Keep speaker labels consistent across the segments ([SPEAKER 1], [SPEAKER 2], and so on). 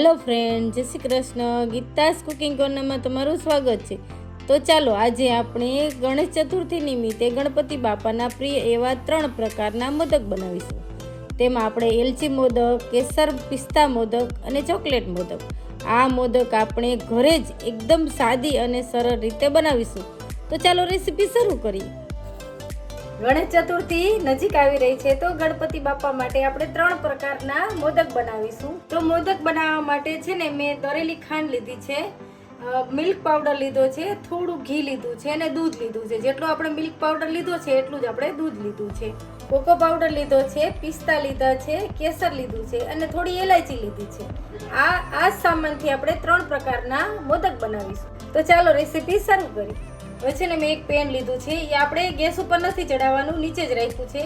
[SPEAKER 1] Hello friend, જય Shri Krishna. Geeta's cooking કોર્નરમાં તમારું સ્વાગત છે. તો ચાલો, આજે આપણે ગણેશ ચતુર્થી નિમિત્તે ગણપતિ બાપાના પ્રિય એવા ત્રણ પ્રકારના મોદક બનાવીશું. તેમાં આપણે એલચી મોદક, કેસર પિસ્તા મોદક અને ચોકલેટ મોદક. આ મોદક આપણે ઘરે જ એકદમ સાદી અને સરળ રીતે બનાવીશું. તો ચાલો રેસીપી શરૂ કરીએ. ગણેશ ચતુર્થી નજીક આવી રહી છે, તો ગણપતિ બાપા માટે આપણે ત્રણ પ્રકારના મોદક બનાવીશું. તો મોદક બનાવવા માટે છે ને, મેં દરેલી ખાંડ લીધી છે મિલ્ક પાવડર લીધો છે, થોડું ઘી લીધું છે અને દૂધ લીધું છે. જેટલું આપણે મિલ્ક પાવડર લીધો છે, એટલું જ આપણે દૂધ લીધું છે. કોકો પાવડર લીધો છે, પિસ્તા લીધા છે, કેસર લીધું છે અને થોડી એલાયચી લીધી છે. આ આ સામાનથી આપણે ત્રણ પ્રકારના મોદક બનાવીશું. તો ચાલો રેસીપી શરૂ કરી હવે છે ને મેં એક પેન લીધું છે, એ આપણે ગેસ ઉપર નથી ચડાવવાનું નીચે જ રાખ્યું છે.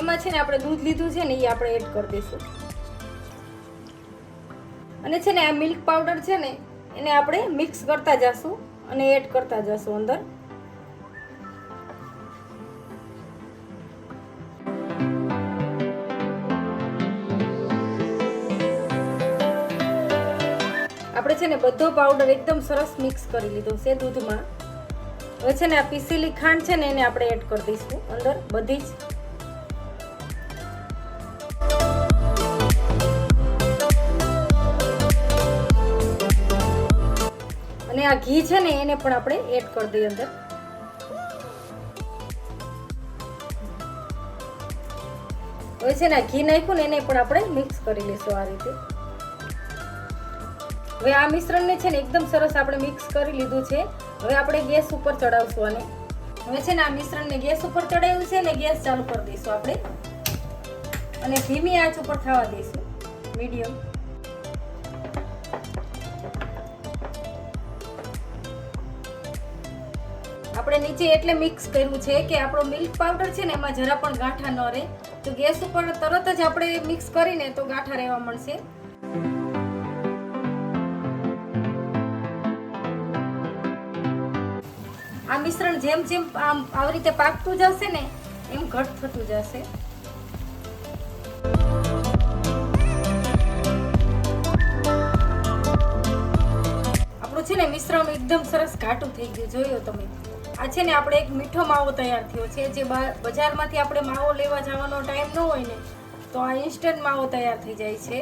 [SPEAKER 1] એમાં છે ને આપણે દૂધ લીધું છે ને એ આપણે એડ કરી દઈશું. અને છે ને આ મિલ્ક પાવડર છે ને, એને આપણે મિક્સ કરતા જશું અને એડ કરતા જશું અંદર. આપણે છે ને બધો પાવડર એકદમ સરસ મિક્સ કરી લીધો છે દૂધમાં. હવે છે ને આ પીસેલી ખાંડ છે ને એને આપણે એડ કરી દઈશું અંદર બધી જ. અને આ ઘી છે ને એને પણ આપણે એડ કરી દઈએ અંદર. હવે છે ને આ ઘી નાખ્યું ને એને પણ આપણે મિક્સ કરી લઈશું આ રીતે. હવે આ મિશ્રણને છે ને એકદમ સરસ આપણે મિક્સ કરી લીધું છે. હવે આપણે ગેસ ઉપર ચડાવશું આને. હવે છે ને આ મિશ્રણને ગેસ ઉપર ચડાવ્યું છે ને ગેસ ચાલુ કરી દઈશું આપણે. અને ધીમી આંચ ઉપર થવા દઈશું. મીડિયમ. આપણે નીચે એટલે મિક્સ કર્યું છે કે આપણો મિલ્ક પાવડર છે ને એમાં જરા પણ ગાંઠા ન રહે. તો ગેસ ઉપર તરત જ આપણે મિક્સ કરીને તો ગાંઠા રહેવા મળશે. આ મિશ્રણ જેમ જેમ આમ આવી રીતે પાકતું જશે ને, એમ ઘટ થતું જશે. આપણું છે ને મિશ્રણ એકદમ સરસ ઘાટું થઈ ગયું, જોયો તમે. આ છે ને આપણે એક મીઠો માવો તૈયાર થયો છે, જે બજારમાંથી આપણે માવો લેવા જવાનો ટાઈમ ન હોય ને, તો આ ઇન્સ્ટન્ટ માવો તૈયાર થઈ જાય છે.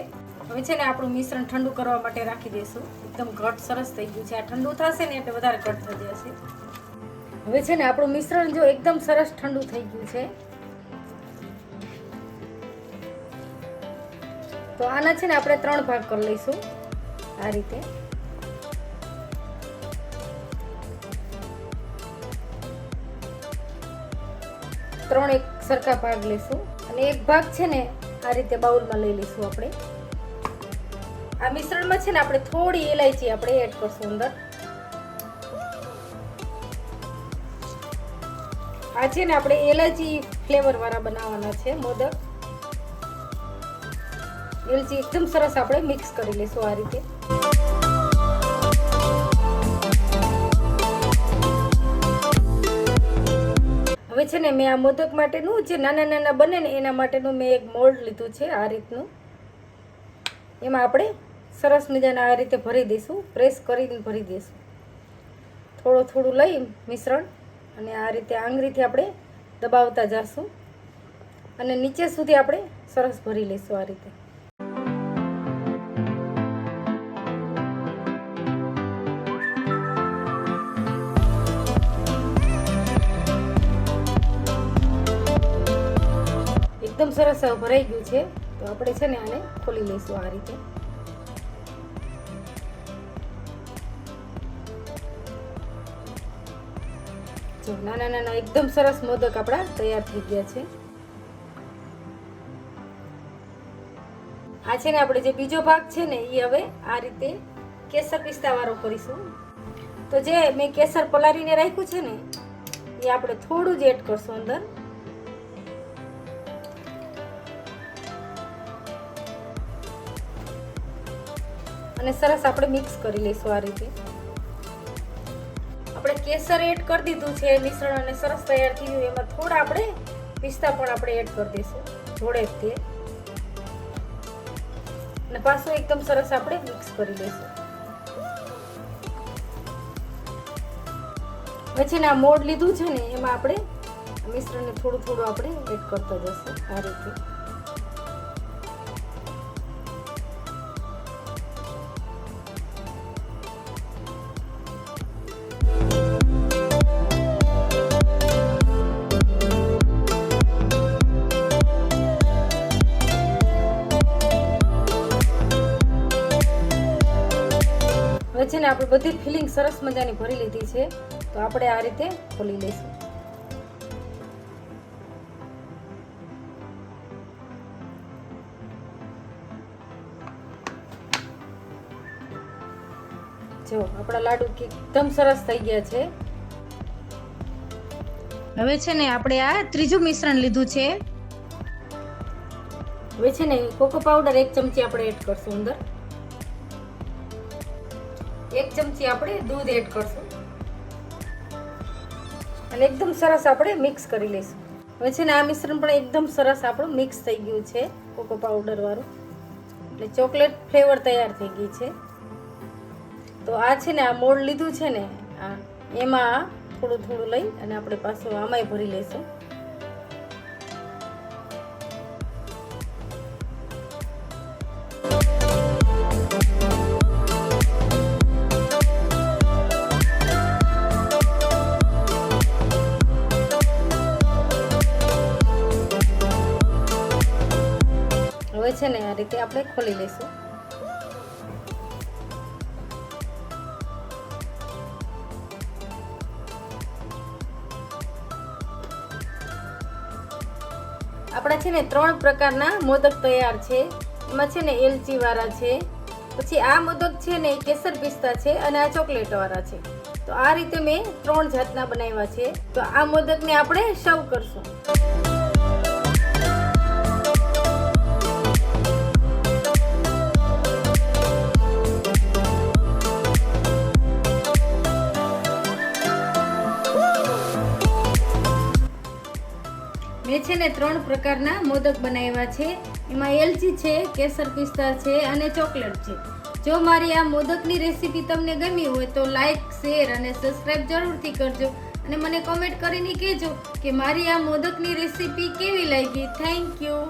[SPEAKER 1] હવે છે ને આપણું મિશ્રણ ઠંડુ કરવા માટે રાખી દઈશું. એકદમ ઘટ સરસ થઈ ગયું છે. આ ઠંડુ થશે ને એટલે વધારે ઘટ થઈ જશે. હવે છે ને આપણું મિશ્રણ જો એકદમ સરસ ઠંડુ થઈ ગયું છે. તો આના છે ને આપણે ત્રણ ભાગ કરી લઈશું આ રીતે. ત્રણ એક સરખા ભાગ લઈશું અને એક ભાગ છે ને આ રીતે બાઉલમાં લઈ લઈશું આપણે. આ મિશ્રણમાં છે ને આપણે થોડી એલાયચી આપણે એડ કરશું અંદર. આ છે ને આપણે એલાચી ફ્લેવર વાળા બનાવવાના છે મોદક એલચી એકદમ સરસ આપણે મિક્સ કરી લઈશું આ રીતે. હવે છે ને મેં આ મોદક માટેનું જે નાના નાના બને ને એના માટેનું મેં એક મોલ્ડ લીધું છે આ રીતનું. એમાં આપણે સરસ મજાના આ રીતે ભરી દઈશું, પ્રેસ કરીને ભરી દઈશું. થોડું થોડું લઈ મિશ્રણ. અને આ રીતે આંગળીથી આપણે દબાવતા જશું. અને નીચે સુધી આપણે સરસ ભરી લઈશું આ રીતે. એકદમ સરસ ભરાઈ ગયું છે. તો આપણે છે ને આને ખોલી લઈશું આ રીતે. જો નાના નાના એકદમ સરસ મોદક આપણા તૈયાર થઈ ગયા છે. આ છે ને આપણે જે બીજો ભાગ છે ને એ હવે આ રીતે કેસર પિસ્તા વાળો કરીશું. તો જે મેં કેસર પલાળીને રાખ્યું છે ને એ આપણે થોડું જ એડ કરશું અંદર. અને સરસ આપણે મિક્સ કરી લઈશું આ રીતે. કેસર એડ કરી દીધું છે, મિશ્રણ અને સરસ તૈયાર થઈ ગયું. એમાં થોડા આપણે પિસ્તા પણ આપણે એડ કરી દઈશું, જોડે તે. અને પાછું એકદમ સરસ આપણે મિક્સ કરી દઈશું. પછી આ મોડ લીધું છે ને, એમાં આપણે મિશ્રણને થોડું થોડું આપણે એડ કરતા જશું, આ રીતે. હવે છે ને આપણે બધી ફિલિંગ સરસ મજાની ભરી લીધી છે, તો આપણે આ રીતે ખોલી લઈશું. જો, આપણા લાડુ એકદમ સરસ થઈ ગયા છે. હવે છે ને આપણે આ ત્રીજું મિશ્રણ લીધું છે. હવે છે ને કોકો પાવડર એક ચમચી આપણે એડ કરશું અંદર. એક ચમચી આપણે દૂધ એડ કરશું. અને એકદમ સરસ આપણે મિક્સ કરી લઈશું. હવે છે ને આ મિશ્રણ પણ એકદમ સરસ આપણું મિક્સ થઈ ગયું છે, કોકો પાવડરવાળું એટલે ચોકલેટ ફ્લેવર તૈયાર થઈ ગઈ છે. તો આ છે ને આ મોડ લીધું છે ને, આ એમાં થોડું થોડું લઈ અને આપણે પાછું આમાંય ભરી લઈશું. રીતે આપણે ખોલી લઈશું. આપણા છે ને ત્રણ પ્રકારના મોદક તૈયાર છે. એમાં છે ને એલચી વાળા છે, પછી આ મોદક છે ને કેસર પિસ્તા છે અને આ ચોકલેટ વાળા છે. તો આ રીતે મેં ત્રણ જાતના બનાવ્યા છે. તો આ મોદકને આપણે સર્વ કરશું. છે ને ત્રણ પ્રકારના મોદક બનાવ્યા છે. એમાં એલચી છે, કેસર પિસ્તા છે અને ચોકલેટ છે. જો મારી આ મોદકની રેસીપી તમને ગમી હોય તો લાઇક શેર અને સબસ્ક્રાઈબ જરૂરથી કરજો અને મને કોમેન્ટ કરીને કહેજો કે મારી આ મોદકની રેસીપી કેવી લાગી. Thank you.